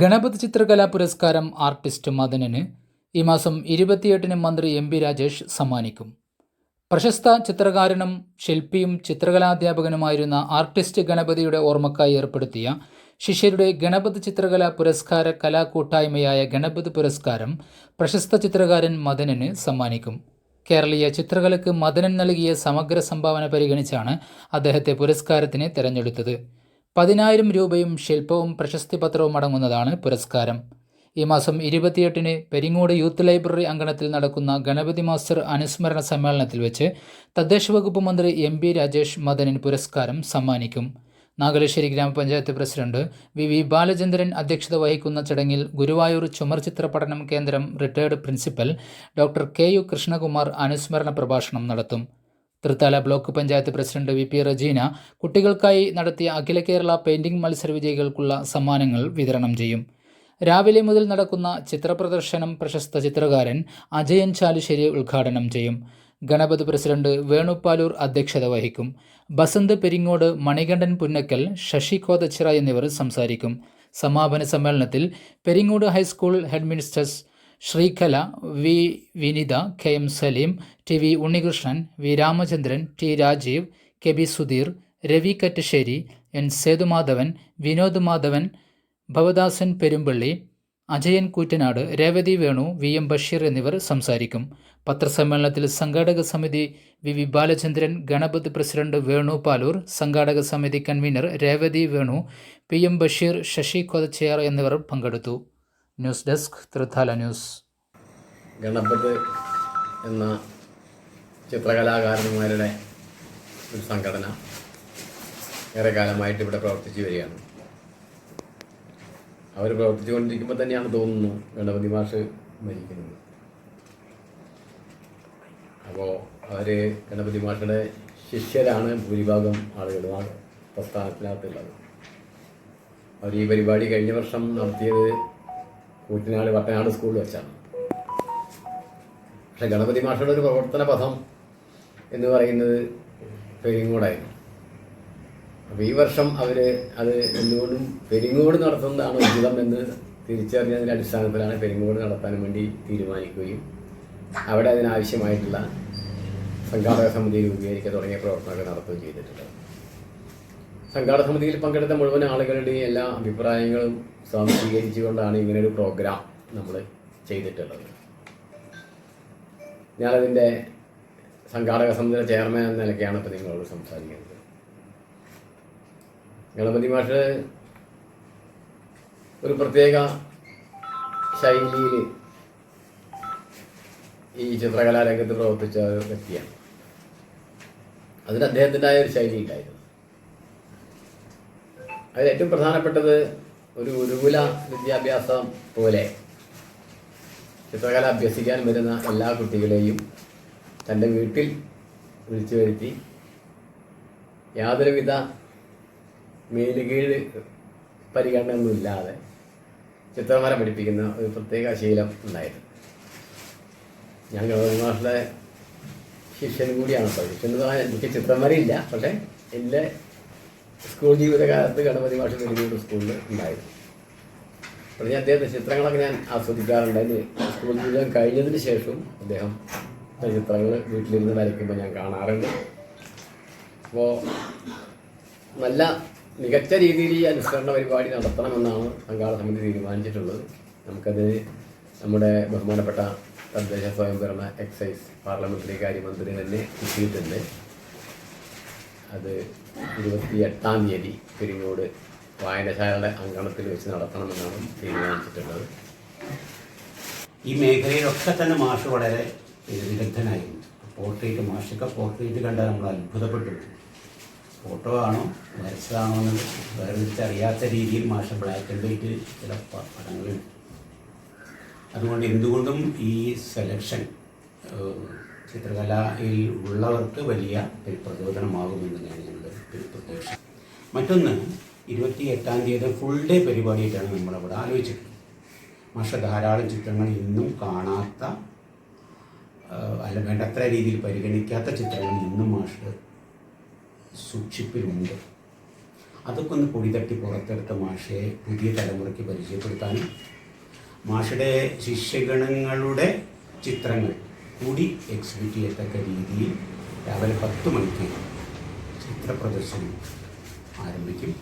ഗണപതി ചിത്രകലാ പുരസ്കാരം ആർട്ടിസ്റ്റ് മദനന് ഈ മാസം ഇരുപത്തിയെട്ടിന് മന്ത്രി എം പി രാജേഷ് സമ്മാനിക്കും. പ്രശസ്ത ചിത്രകാരനും ശില്പിയും ചിത്രകലാധ്യാപകനുമായിരുന്ന ആർട്ടിസ്റ്റ് ഗണപതിയുടെ ഓർമ്മക്കായി ഏർപ്പെടുത്തിയ ശിഷ്യരുടെ ഗണപതി ചിത്രകലാ പുരസ്കാര കലാകൂട്ടായ്മയായ ഗണപതി പുരസ്കാരം പ്രശസ്ത ചിത്രകാരൻ മദനന് സമ്മാനിക്കും. കേരളീയ ചിത്രകലയ്ക്ക് മദനൻ നൽകിയ സമഗ്ര സംഭാവന പരിഗണിച്ചാണ് അദ്ദേഹത്തെ പുരസ്കാരത്തിന് തിരഞ്ഞെടുത്തത്. പതിനായിരം രൂപയും ശില്പവും പ്രശസ്തി പത്രവും അടങ്ങുന്നതാണ് പുരസ്കാരം. ഈ മാസം ഇരുപത്തിയെട്ടിന് പെരിങ്ങോട് യൂത്ത് ലൈബ്രറി അങ്കണത്തിൽ നടക്കുന്ന ഗണപതി മാസ്റ്റർ അനുസ്മരണ സമ്മേളനത്തിൽ വെച്ച് തദ്ദേശ വകുപ്പ് മന്ത്രി എം പി രാജേഷ് മദനൻ പുരസ്കാരം സമ്മാനിക്കും. നാഗലശ്ശേരി ഗ്രാമപഞ്ചായത്ത് പ്രസിഡന്റ് വി വി ബാലചന്ദ്രൻ അധ്യക്ഷത വഹിക്കുന്ന ചടങ്ങിൽ ഗുരുവായൂർ ചുമർചിത്ര പഠനം കേന്ദ്രം retired principal doctor K U Krishnakumar അനുസ്മരണ പ്രഭാഷണം നടത്തും. Thrithala block panchayat president V P Rajeena കുട്ടികൾക്കായി നടത്തിയ അഖില കേരള പെയിന്റിംഗ് മത്സര വിജയികൾക്കുള്ള സമ്മാനങ്ങൾ വിതരണം ചെയ്യും. രാവിലെ മുതൽ നടക്കുന്ന ചിത്രപ്രദർശനം പ്രശസ്ത ചിത്രകാരൻ അജയൻ ചാലുശ്ശേരി ഉദ്ഘാടനം ചെയ്യും. ഗണപതി പ്രസിഡന്റ് വേണുപ്പാലൂർ അധ്യക്ഷത വഹിക്കും. ബസന്ത് പെരിങ്ങോട് മണികണ്ഠൻ പുന്നക്കൽ ശശി കോതച്ചിറ എന്നിവർ സംസാരിക്കും. സമാപന സമ്മേളനത്തിൽ Peringode high school headmistress Sreekala V. Vinitha K. M. Saleem T. V. Unnikrishnan V. Ramachandran T. Rajeev K. B. Sudheer Ravi Kattassery N. Sethumadhavan Vinod Madhavan Bhavadasan Perumpally Ajayan Koottanad Revathi Venu V. M. Basheer എന്നിവർ സംസാരിക്കും. പത്രസമ്മേളനത്തിൽ സംഘാടക സമിതി V. V. Balachandran Ganapat president Venu Palur സംഘാടക സമിതി convenor Revathi Venu P. M. Basheer Sasi കൊതച്ചയാർ എന്നിവർ പങ്കെടുത്തു. News desk Thrithala news. Ganapat എന്ന ചിത്രകലാകാരന്മാരുടെ ഒരു സംഘടന ഏറെ കാലമായിട്ട് ഇവിടെ പ്രവർത്തിച്ചു വരികയാണ്. അവർ പ്രവർത്തിച്ചുകൊണ്ടിരിക്കുമ്പോൾ തന്നെയാണ് തോന്നുന്നു ഗണപതി മാഷ് മരിക്കുന്നത്. അപ്പോൾ അവർ ഗണപതി മാഷയുടെ ശിഷ്യരാണ് ഭൂരിഭാഗം ആളുകളും ആ പ്രസ്ഥാനത്തിനകത്തുള്ളത്. അവർ ഈ പരിപാടി കഴിഞ്ഞ വർഷം നടത്തിയത് കൂറ്റനാട് വട്ടനാട് സ്കൂളിൽ വെച്ചാണ്. പക്ഷെ ഗണപതി മാഷയുടെ ഒരു പ്രവർത്തന പഥം എന്ന് പറയുന്നത് പെരിങ്ങോടായിരുന്നു. അപ്പോൾ ഈ വർഷം അവർ അത് എന്തുകൊണ്ടും പെരിങ്ങോട് നടത്തുന്നതാണ് ഉചിതം എന്ന് തിരിച്ചറിഞ്ഞതിന്റെ അടിസ്ഥാനത്തിലാണ് പെരിങ്ങോട് നടത്താൻ വേണ്ടി തീരുമാനിക്കുകയും അവിടെ അതിനാവശ്യമായിട്ടുള്ള സംഘാടക സമിതി രൂപീകരിക്കുക തുടങ്ങിയ പ്രവർത്തനങ്ങൾ നടത്തുകയും ചെയ്തിട്ടുള്ളത് സംഘാടക സമിതിയിൽ പങ്കെടുത്ത മുഴുവൻ ആളുകളുടെയും എല്ലാ അഭിപ്രായങ്ങളും സ്വാംശീകരിച്ചുകൊണ്ടാണ് ഇങ്ങനൊരു പ്രോഗ്രാം നമ്മൾ ചെയ്തിട്ടുള്ളത്. ഞാനതിന്റെ സംഘാടക സമിതിയുടെ ചെയർമാൻ എന്ന നിലയ്ക്കാണ് ഇപ്പോൾ നിങ്ങളോട് സംസാരിക്കുന്നത്. ഗണപതി മാഷ് ഒരു പ്രത്യേക ശൈലിയിൽ ഈ ചിത്രകലാരംഗത്ത് പ്രവർത്തിച്ച വ്യക്തിയാണ്. അതിന് അദ്ദേഹത്തിന്റെതായ ഒരു ശൈലി ഉണ്ടായിരുന്നു. അതിൽ ഏറ്റവും പ്രധാനപ്പെട്ടത് ഒരു ഗുരുകുല വിദ്യാഭ്യാസം പോലെ ചിത്രകല അഭ്യസിക്കാൻ വരുന്ന എല്ലാ കുട്ടികളെയും തന്റെ വീട്ടിൽ വിളിച്ചു വരുത്തി യാതൊരുവിധ മേലുകീഴ് പരിഗണനയൊന്നുമില്ലാതെ ചിത്രകല പഠിപ്പിക്കുന്ന ഒരു പ്രത്യേക ശീലം ഉണ്ടായിരുന്നു ഞാൻ ഗവർണർ ശിഷ്യൻ കൂടിയാണ്. ശിഷ്യൻ എന്ന് പറഞ്ഞാൽ എനിക്ക് ചിത്രമരയില്ല പക്ഷേ എന്റെ സ്കൂൾ ജീവിതകാലത്ത് ഗണപതി ഭാഷ വെളിയൂർ സ്കൂളിൽ ഉണ്ടായിരുന്നു. ഞാൻ അദ്ദേഹത്തെ ചിത്രങ്ങളൊക്കെ ഞാൻ ആസ്വദിക്കാറുണ്ട് സ്കൂൾ ജീവിതം കഴിഞ്ഞതിന് ശേഷവും അദ്ദേഹം ചിത്രങ്ങൾ വീട്ടിലിരുന്ന് വരയ്ക്കുമ്പോൾ ഞാൻ കാണാറുണ്ട്. അപ്പോൾ നല്ല മികച്ച രീതിയിൽ ഈ അനുസ്മരണ പരിപാടി നടത്തണമെന്നാണ് സംഘാടക സമിതി തീരുമാനിച്ചിട്ടുള്ളത്. നമുക്കത് നമ്മുടെ ബഹുമാനപ്പെട്ട തദ്ദേശ സ്വയംഭരണ എക്സൈസ് പാർലമെന്ററി കാര്യമന്ത്രി തന്നെ കിട്ടിയിട്ടുണ്ട്. അത് ഇരുപത്തി എട്ടാം തീയതി പെരിങ്ങോട് വായനശാലയുടെ അങ്കണത്തിൽ വെച്ച് നടത്തണമെന്നാണ് തീരുമാനിച്ചിട്ടുള്ളത്. ഈ മേഖലയിലൊക്കെ തന്നെ മാഷ് വളരെ വിദഗ്ധനായിരുന്നു. പോർട്രേറ്റ് മാഷൊക്കെ പോർട്രേറ്റ് കണ്ടാൽ നമ്മൾ അത്ഭുതപ്പെട്ടു. ഫോട്ടോ ആണോ വരച്ചതാണോ എന്ന് വേർതിരിച്ചറിയാത്ത രീതിയിൽ മാഷ് ബ്ലാക്ക് ആൻഡ് വൈറ്റ് ചില പടങ്ങളുണ്ട് അതുകൊണ്ട് എന്തുകൊണ്ടും ഈ സെലക്ഷൻ ചിത്രകലയിൽ ഉള്ളവർക്ക് വലിയ ഒരു പ്രചോദനമാകുമെന്ന് തന്നെയാണ് ഞങ്ങളുടെ ഒരു പ്രതീക്ഷ. മറ്റൊന്ന് ഇരുപത്തി എട്ടാം തീയതി ഫുൾ ഡേ പരിപാടിയായിട്ടാണ് നമ്മളവിടെ ആലോചിച്ചിട്ടുള്ളത്. മാഷ ധാരാളം ചിത്രങ്ങൾ ഇന്നും കാണാത്ത അല്ല വേണ്ടത്ര രീതിയിൽ പരിഗണിക്കാത്ത ചിത്രങ്ങൾ ഇന്നും മാഷ് സൂക്ഷിപ്പിലുണ്ട്. അതൊക്കെ ഒന്ന് പൊടി തട്ടി പുറത്തെടുത്ത മാഷയെ പുതിയ തലമുറയ്ക്ക് പരിചയപ്പെടുത്താനും മാഷയുടെ ശിഷ്യഗണങ്ങളുടെ ചിത്രങ്ങൾ കൂടി എക്സിബിറ്റ് ചെയ്യത്തക്ക രീതിയിൽ രാവിലെ പത്ത് മണിക്ക് ചിത്ര പ്രദർശനം ആരംഭിക്കും.